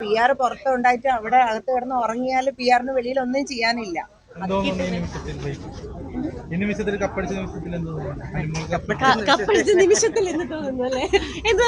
P R പുറത്തുണ്ടായിട്ട് അവിടെ അകത്ത് കിടന്ന് ഉറങ്ങിയാൽ പി ആറിന് വെളിയിൽ ഒന്നും ചെയ്യാനില്ല. എന്തോ നിമിഷത്തിൽ? കപ്പടിച്ച തോന്നുന്നു? എന്ന് അല്ലേ? എന്ത്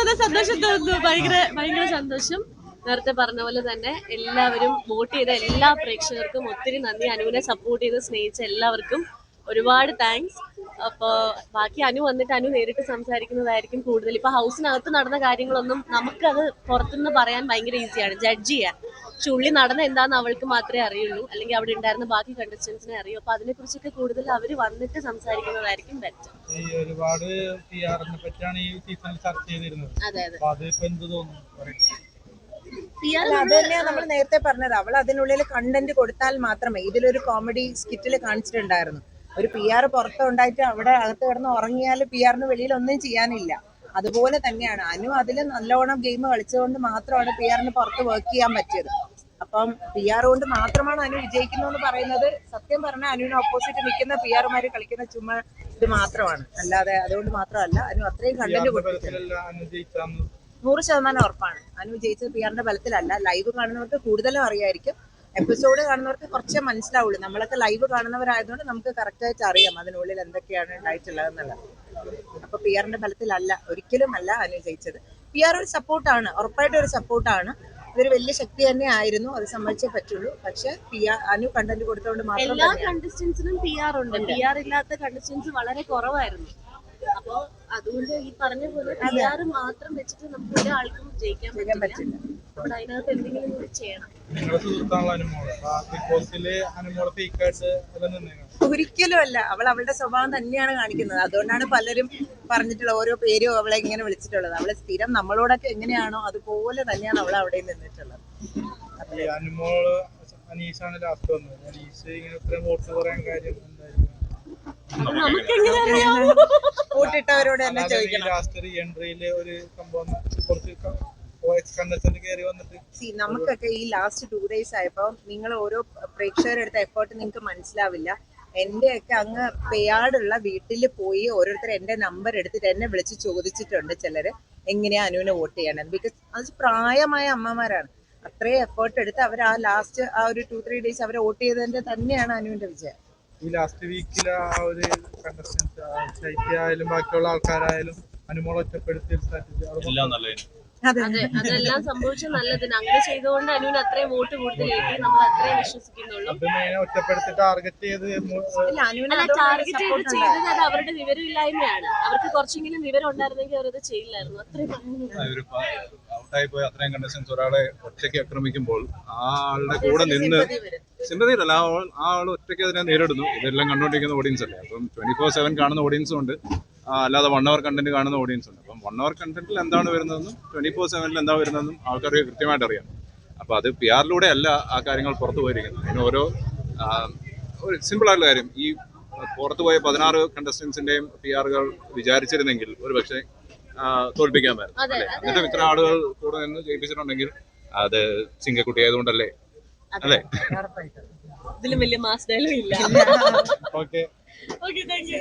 ഭയങ്കര ഭയങ്കര സന്തോഷം. നേരത്തെ പറഞ്ഞ പോലെ തന്നെ എല്ലാവരും വോട്ട് ചെയ്ത എല്ലാ പ്രേക്ഷകർക്കും ഒത്തിരി നന്ദി. അനുവിനെ സപ്പോർട്ട് ചെയ്ത് സ്നേഹിച്ച എല്ലാവർക്കും ഒരുപാട് താങ്ക്സ് അപ്പോൾ ബാക്കി അനു വന്നിട്ട് അനു നേരിട്ട് സംസാരിക്കുന്നതായിരിക്കും കൂടുതൽ. ഇപ്പൊ ഹൗസിനകത്ത് നടന്ന കാര്യങ്ങളൊന്നും നമുക്കത് പുറത്തുനിന്ന് പറയാൻ ഭയങ്കര ഈസിയാണ്. ജഡ്ജ് ചെയ്യാൻ പക്ഷെ ഉള്ളി നടന്ന എന്താന്ന് അവൾക്ക് മാത്രമേ അറിയുള്ളൂ. അല്ലെങ്കിൽ അവിടെ ഉണ്ടായിരുന്ന ബാക്കി കണ്ടസ്റ്റൻസിനെ അറിയൂ. അപ്പൊ അതിനെ കുറിച്ചൊക്കെ കൂടുതൽ അവർ വന്നിട്ട് സംസാരിക്കുന്നതായിരിക്കും ബെറ്റർ ഈ ഒരുപാട് പി ആറിനെ പറ്റിയാണ് ഈ സീസണിൽ ചർച്ച ചെയ്തിരുന്നത്. അതെ അതെ. അപ്പൊ അതിപ്പോ എന്ത് തോന്നുന്നു. അല്ല, അത് നമ്മൾ നേരത്തെ പറഞ്ഞത്. അവൾ അതിനുള്ളിൽ കണ്ടന്റ് കൊടുത്താൽ മാത്രമേ ഇതിലൊരു കോമഡി സ്കിറ്റിൽ കാണിച്ചിട്ടുണ്ടായിരുന്നു. ഒരു പി ആർ പുറത്തുണ്ടായിട്ട് അവിടെ അകത്ത് കിടന്ന് ഉറങ്ങിയാൽ പി ആറിന് വെളിയിൽ ഒന്നും ചെയ്യാനില്ല. അതുപോലെ തന്നെയാണ്. അനു അതിൽ നല്ലോണം ഗെയിം കളിച്ചുകൊണ്ട് മാത്രമാണ് പി ആറിന് പുറത്ത് വർക്ക് ചെയ്യാൻ പറ്റിയത്. അപ്പം പി ആർ കൊണ്ട് മാത്രമാണ് അനു വിജയിക്കുന്നു എന്ന് പറയുന്നത്. സത്യം പറഞ്ഞാൽ അനുവിന് ഓപ്പോസിറ്റ് നിൽക്കുന്ന പി ആർമാര് കളിക്കുന്ന ചുമ്മാ ഇത് മാത്രമാണ്. അല്ലാതെ അതുകൊണ്ട് മാത്രമല്ല അനു അത്രയും കണ്ടന്റ് കൊടുത്തിട്ടുണ്ട്. നൂറ് ശതമാനം ഉറപ്പാണ്. അനു ജയിച്ചത് പി ആറിന്റെ ബലത്തിലല്ല. ലൈവ് കാണുന്നവർക്ക് കൂടുതലും അറിയായിരിക്കും. എപ്പിസോഡ് കാണുന്നവർക്ക് കുറച്ചേ മനസ്സിലാവുള്ളൂ. നമ്മളൊക്കെ ലൈവ് കാണുന്നവരായതുകൊണ്ട് നമുക്ക് കറക്റ്റ് ആയിട്ട് അറിയാം അതിനുള്ളിൽ എന്തൊക്കെയാണ് ഉണ്ടായിട്ടുള്ളത് എന്നുള്ളത് അപ്പൊ പി ആറിന്റെ ബലത്തിലല്ല ഒരിക്കലും അല്ല അനു ജയിച്ചത്. പി ആർ ഒരു സപ്പോർട്ടാണ് ഉറപ്പായിട്ടും ഒരു സപ്പോർട്ടാണ് ഇതൊരു വലിയ ശക്തി തന്നെ ആയിരുന്നു അത് സമ്മതിച്ചേ പറ്റുള്ളൂ. പക്ഷെ പി ആർ അനു കണ്ടന്റ് കൊടുത്തോണ്ട് മാത്രം എല്ലാ. കണ്ടസ്റ്റൻസിനും പി ആർ ഉണ്ട്. പി ആർ ഇല്ലാത്ത കണ്ടസ്റ്റൻസ് വളരെ കുറവായിരുന്നു. അപ്പോ അതുകൊണ്ട് ഈ പറഞ്ഞ പോലെ പി ആർ മാത്രം വെച്ചിട്ട് നമുക്ക് ഒരാൾക്കും ജയിക്കാൻ പറ്റില്ല. പറ്റില്ല അപ്പോൾ അതിനകത്ത് എന്തെങ്കിലും കൂടി ചെയ്യണം. നിങ്ങളുടെ സുഹൃത്താണല്ലോ അനുമോൾ. അപ്പൊ ബിഗ് ബോസിൽ അനുമോൾ ഫേക്കായിട്ട് ഒരിക്കലും അല്ല. അവൾ അവളുടെ സ്വഭാവം തന്നെയാണ് കാണിക്കുന്നത്. അതുകൊണ്ടാണ് പലരും പറഞ്ഞിട്ടുള്ള ഓരോ പേരും അവളെ ഇങ്ങനെ വിളിച്ചിട്ടുള്ളത്. അവളെ സ്ഥിരം നമ്മളോടൊക്കെ എങ്ങനെയാണോ അതുപോലെ തന്നെയാണ് അവൾ അവിടെ നിന്നിട്ടുള്ളത്. ഈ അനുമോൾ അനീഷാണ് ലാസ്റ്റ് വന്നത്. അനീഷ് ഇങ്ങനെ ഇത്രയും വോട്ട് പറയാൻ കാര്യം എന്തായിരിക്കും? അത് നമുക്ക് എങ്ങനെ അറിയാമോ കൂട്ടിട്ടവരോട് തന്നെ ചോദിക്കണം. ലാസ്റ്റ് ഒരു എൻട്രിയിൽ ഒരു സംഭവം കുറച്ച് നമുക്കൊക്കെ ഈ ലാസ്റ്റ് ടു ഡേയ്സ് ആയപ്പോ നിങ്ങൾ ഓരോ പ്രേക്ഷകരെടുത്ത എഫേർട്ട് നിങ്ങൾക്ക് മനസ്സിലാവില്ല. എന്റെയൊക്കെ അങ്ങ് പെയാടുള്ള വീട്ടിൽ പോയി ഓരോരുത്തർ എന്റെ നമ്പർ എടുത്തിട്ട് എന്നെ വിളിച്ച് ചോദിച്ചിട്ടുണ്ട് ചിലര് എങ്ങനെയാ അനുവിനെ വോട്ട് ചെയ്യണം ബിക്കോസ് അത് പ്രായമായ അമ്മമാരാണ്. അത്രയും എഫേർട്ട് എടുത്ത് അവർ ആ ലാസ്റ്റ് ആ ഒരു ടു ത്രീ ഡേയ്സ് അവരെ വോട്ട് ചെയ്തതിന്റെ തന്നെയാണ് അനുവിന്റെ വിജയം. ഈ ലാസ്റ്റ് വീക്കിൽ ആ ഒരു ആയാലും ബാക്കിയുള്ള ആൾക്കാരായാലും അനുമോൾ ഒറ്റപ്പെടുത്തി സ്ട്രാറ്റജി എല്ലാം നല്ലതിന് അതെ. അതെ അതെല്ലാം സംഭവിച്ച നല്ലതിന് അങ്ങനെ ചെയ്തുകൊണ്ട് അനുവിന് അത്രയും വോട്ട് കൂടുതൽ കിട്ടി. നമ്മൾ അത്രയും വിശ്വസിക്കുന്നുള്ളൂ. അല്ല ടാർഗറ്റ് ചെയ്ത് ചെയ്തത് അത് അവരുടെ വിവരമില്ലായ്മയാണ്. അവർക്ക് കുറച്ചെങ്കിലും വിവരം ഉണ്ടായിരുന്നെങ്കിൽ അവരത് ചെയ്യില്ലായിരുന്നു. അത്രയും ഔട്ടായി പോയി. അത്രയും കണ്ടസ്റ്റൻസ് ഒരാളെ ഒറ്റയ്ക്ക് ആക്രമിക്കുമ്പോൾ ആ ആളുടെ കൂടെ നിന്ന്. സിമ്പതിയിലല്ല ആ ആൾ ഒറ്റയ്ക്ക് അതിനെ നേരിടുന്നു. ഇതെല്ലാം കണ്ടുകൊണ്ടിരിക്കുന്ന ഓഡിയൻസ് അല്ലേ? അപ്പം ട്വന്റി ഫോർ സെവൻ കാണുന്ന ഓഡിയൻസും ഉണ്ട്. അല്ലാതെ വൺ അവർ കണ്ടന്റ് കാണുന്ന ഓഡിയൻസ് ഉണ്ട്. അപ്പം വൺ അവർ കണ്ടന്റിൽ എന്താണ് വരുന്നതെന്നും ട്വന്റി ഫോർ സെവനിൽ എന്താ വരുന്നതെന്നും ആൾക്കാർക്ക് കൃത്യമായിട്ട് അറിയാം. അപ്പോൾ അത് പി ആറിലൂടെ അല്ല ആ കാര്യങ്ങൾ പുറത്തു പോയിരിക്കുന്നത്. അതിന് ഓരോ ഒരു സിമ്പിൾ ആയിട്ടുള്ള കാര്യം. ഈ പുറത്തു പോയ പതിനാറ് കണ്ടസ്റ്റൻസിന്റെയും പി ആറുകൾ വിചാരിച്ചിരുന്നെങ്കിൽ ഒരു പക്ഷേ തോൽപ്പിക്കാമായിരുന്നു പറ്റും അല്ലേ? എന്നിട്ടും ഇത്ര ആളുകൾ കൂടെ നിന്ന് ജയിപ്പിച്ചിട്ടുണ്ടെങ്കിൽ അത് സിംഗക്കുട്ടി ആയതുകൊണ്ടല്ലേ? അല്ലേ? ഇതിലും വലിയ മാസ് ഡയലോഗ് ഇല്ല. Okay okay thank you